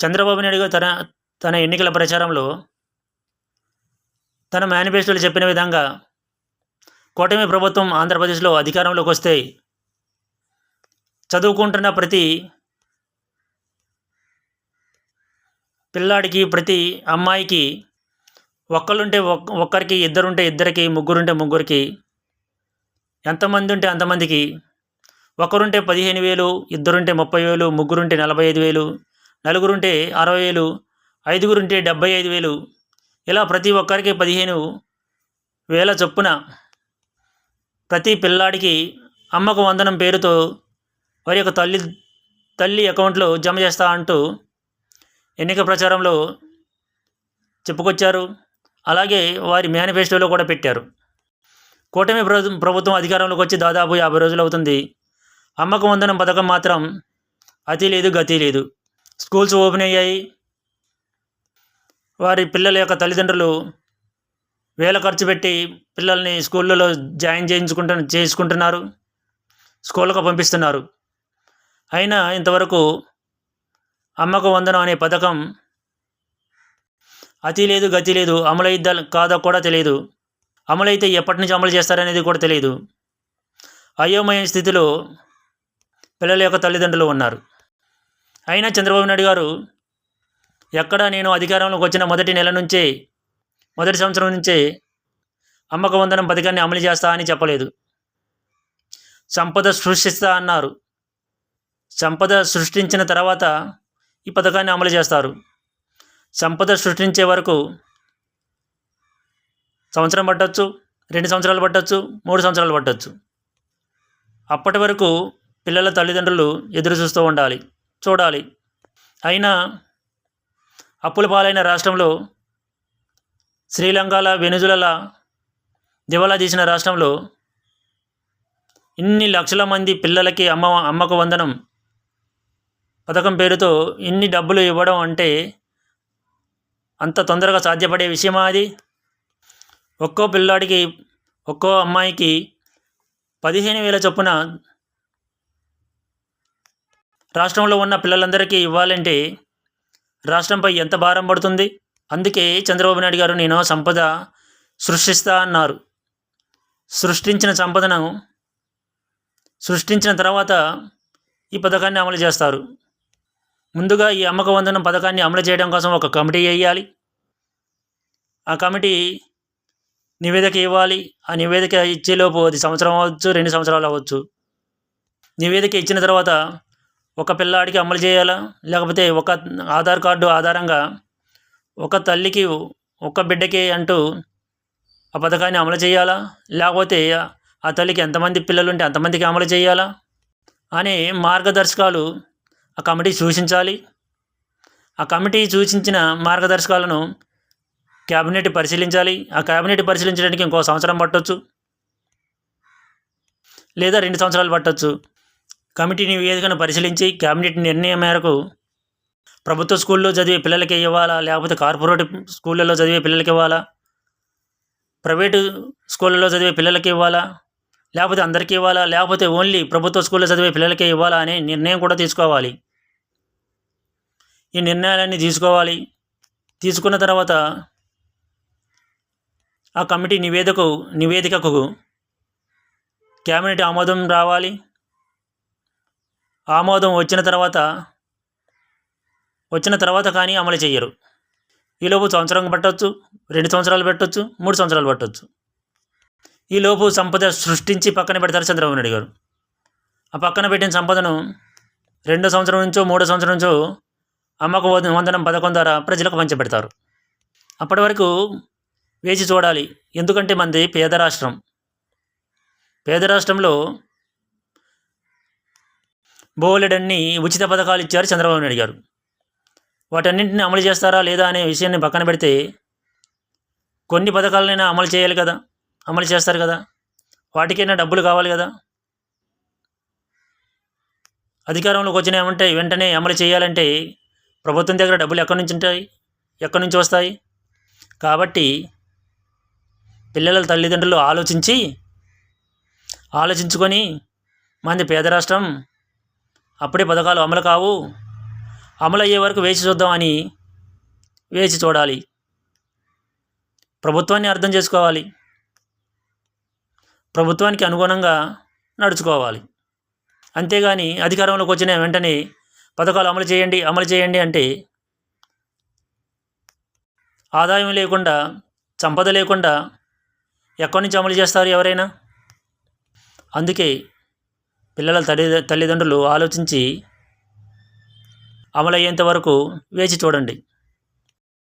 చంద్రబాబు నాయుడు గారు తన తన ఎన్నికల ప్రచారంలో తన మేనిఫెస్టోలో చెప్పిన విధంగా కూటమి ప్రభుత్వం ఆంధ్రప్రదేశ్లో అధికారంలోకి వస్తే చదువుకుంటున్న ప్రతి పిల్లాడికి ప్రతి అమ్మాయికి ఒక్కరుంటే ఒక్ ఒక్కరికి ఇద్దరుంటే ఇద్దరికి ముగ్గురుంటే ముగ్గురికి ఎంతమంది ఉంటే అంతమందికి ఒకరుంటే పదిహేను వేలు ఇద్దరుంటే ముప్పై వేలు ముగ్గురుంటే నలభై ఐదు వేలు నలుగురుంటే అరవై వేలు ఐదుగురుంటే డెబ్బై ఐదు వేలు. ఇలా ప్రతి ఒక్కరికి పదిహేను వేల చొప్పున ప్రతి పిల్లాడికి అమ్మకు వందనం పేరుతో వారి యొక్క తల్లి తల్లి అకౌంట్లో జమ చేస్తా అంటూ ఎన్నిక ప్రచారంలో చెప్పుకొచ్చారు. అలాగే వారి మేనిఫెస్టోలో కూడా పెట్టారు. కూటమి ప్రభుత్వం అధికారంలోకి వచ్చి దాదాపు యాభై రోజులు అవుతుంది. అమ్మకు వందనం పథకం మాత్రం అతి లేదు గతి లేదు. స్కూల్స్ ఓపెన్ అయ్యాయి. వారి పిల్లల యొక్క తల్లిదండ్రులు వేల ఖర్చు పెట్టి పిల్లల్ని స్కూళ్ళలో జాయిన్ చేయించుకుంటు చేసుకుంటున్నారు స్కూళ్ళకు పంపిస్తున్నారు. అయినా ఇంతవరకు అమ్మకు వందనం అనే పథకం అతి లేదు గతి లేదు అమలైద్దా కాదో కూడా తెలియదు. అమలైతే ఎప్పటి నుంచి అమలు చేస్తారనేది కూడా తెలియదు. అయోమయ స్థితిలో పిల్లల యొక్క తల్లిదండ్రులు ఉన్నారు. అయినా చంద్రబాబు నాయుడు గారు ఎక్కడ నేను అధికారంలోకి వచ్చిన మొదటి నెల నుంచే మొదటి సంవత్సరం నుంచే అమ్మక వందనం పథకాన్ని అమలు చేస్తా అని చెప్పలేదు. సంపద సృష్టిస్తా అన్నారు. సంపద సృష్టించిన తర్వాత ఈ పథకాన్ని అమలు చేస్తారు. సంపద సృష్టించే వరకు సంవత్సరం పట్టవచ్చు రెండు సంవత్సరాలు పట్టొచ్చు మూడు సంవత్సరాలు పట్టవచ్చు అప్పటి వరకు పిల్లల తల్లిదండ్రులు ఎదురు చూస్తూ ఉండాలి. చూడాలి. అయినా అప్పుల పాలైన రాష్ట్రంలో శ్రీలంకల వెనుజులల దివాలా తీసిన రాష్ట్రంలో ఇన్ని లక్షల మంది పిల్లలకి అమ్మ అమ్మకు వందనం పథకం పేరుతో ఇన్ని డబ్బులు ఇవ్వడం అంటే అంత తొందరగా సాధ్యపడే విషయమా అది? ఒక్కో పిల్లాడికి ఒక్కో అమ్మాయికి పదిహేను వేల చొప్పున రాష్ట్రంలో ఉన్న పిల్లలందరికీ ఇవ్వాలంటే రాష్ట్రంపై ఎంత భారం పడుతుంది? అందుకే చంద్రబాబు నాయుడు గారు నేను సంపద సృష్టిస్తా అన్నారు. సృష్టించిన సంపదను సృష్టించిన తర్వాత ఈ పథకాన్ని అమలు చేస్తారు. ముందుగా ఈ అమ్మక వందనం పథకాన్ని అమలు చేయడం కోసం ఒక కమిటీ వేయాలి. ఆ కమిటీ నివేదిక ఇవ్వాలి. ఆ నివేదిక ఇచ్చేలోపు అది సంవత్సరం అవ్వచ్చు రెండు సంవత్సరాలు అవ్వచ్చు. నివేదిక ఇచ్చిన తర్వాత ఒక పిల్లాడికి అమలు చేయాలా? లేకపోతే ఒక ఆధార్ కార్డు ఆధారంగా ఒక తల్లికి ఒక బిడ్డకి అంటూ ఆ పథకాన్ని అమలు చేయాలా? లేకపోతే ఆ తల్లికి ఎంతమంది పిల్లలు ఉంటే అంతమందికి అమలు చేయాలా? అనే మార్గదర్శకాలు ఆ కమిటీ సూచించాలి. ఆ కమిటీ సూచించిన మార్గదర్శకాలను క్యాబినెట్ పరిశీలించాలి. ఆ క్యాబినెట్ పరిశీలించడానికి ఇంకో సంవత్సరం పట్టవచ్చు లేదా రెండు సంవత్సరాలు పట్టవచ్చు కమిటీ నివేదికను పరిశీలించి క్యాబినెట్ నిర్ణయం మేరకు ప్రభుత్వ స్కూల్లో చదివే పిల్లలకి ఇవ్వాలా? లేకపోతే కార్పొరేట్ స్కూళ్ళలో చదివే పిల్లలకి ఇవ్వాలా? ప్రైవేటు స్కూళ్ళలో చదివే పిల్లలకి ఇవ్వాలా? లేకపోతే అందరికీ ఇవ్వాలా? లేకపోతే ఓన్లీ ప్రభుత్వ స్కూల్లో చదివే పిల్లలకే ఇవ్వాలా అనే నిర్ణయం కూడా తీసుకోవాలి. ఈ నిర్ణయాలన్నీ తీసుకోవాలి. తీసుకున్న తర్వాత ఆ కమిటీ నివేదకు నివేదికకు క్యాబినెట్ ఆమోదం రావాలి. ఆమోదం వచ్చిన తర్వాత వచ్చిన తర్వాత కానీ అమలు చేయరు. ఈలోపు సంవత్సరం పట్టవచ్చు రెండు సంవత్సరాలు పెట్టవచ్చు మూడు సంవత్సరాలు పట్టవచ్చు ఈలోపు సంపద సృష్టించి పక్కన పెడతారు చంద్రబాబు నాయుడు గారు. ఆ పక్కన పెట్టిన సంపదను రెండో సంవత్సరం నుంచో మూడో సంవత్సరం నుంచో అమ్మకు వందనం పథకం ద్వారా ప్రజలకు పంచిపెడతారు. అప్పటి వరకు వేచి చూడాలి. ఎందుకంటే మనది పేద రాష్ట్రం. పేద రాష్ట్రంలో బోలెడన్ని ఉచిత పథకాలు ఇచ్చారు చంద్రబాబు నాయుడు గారు. వాటన్నింటిని అమలు చేస్తారా లేదా అనే విషయాన్ని పక్కన పెడితే కొన్ని పథకాలనైనా అమలు చేయాలి కదా అమలు చేస్తారు కదా వాటికైనా డబ్బులు కావాలి కదా. అధికారంలోకి వచ్చినామంటే వెంటనే అమలు చేయాలంటే ప్రభుత్వం దగ్గర డబ్బులు ఎక్కడి నుంచి ఉంటాయి ఎక్కడి నుంచి వస్తాయి? కాబట్టి పిల్లల తల్లిదండ్రులు ఆలోచించి ఆలోచించుకొని మంది పేద రాష్ట్రం అప్పుడే పథకాలు అమలు కావు. అమలు అయ్యే వరకు వేచి చూద్దామని వేచి చూడాలి. ప్రభుత్వాన్ని అర్థం చేసుకోవాలి. ప్రభుత్వానికి అనుగుణంగా నడుచుకోవాలి. అంతేగాని అధికారంలోకి వచ్చిన వెంటనే పథకాలు అమలు చేయండి అమలు చేయండి అంటే ఆదాయం లేకుండా సంపద లేకుండా ఎక్కడి నుంచి అమలు చేస్తారు ఎవరైనా? అందుకే పిల్లల తల్లి తల్లిదండ్రులు ఆలోచించి అమలయ్యేంత వరకు వేచి చూడండి.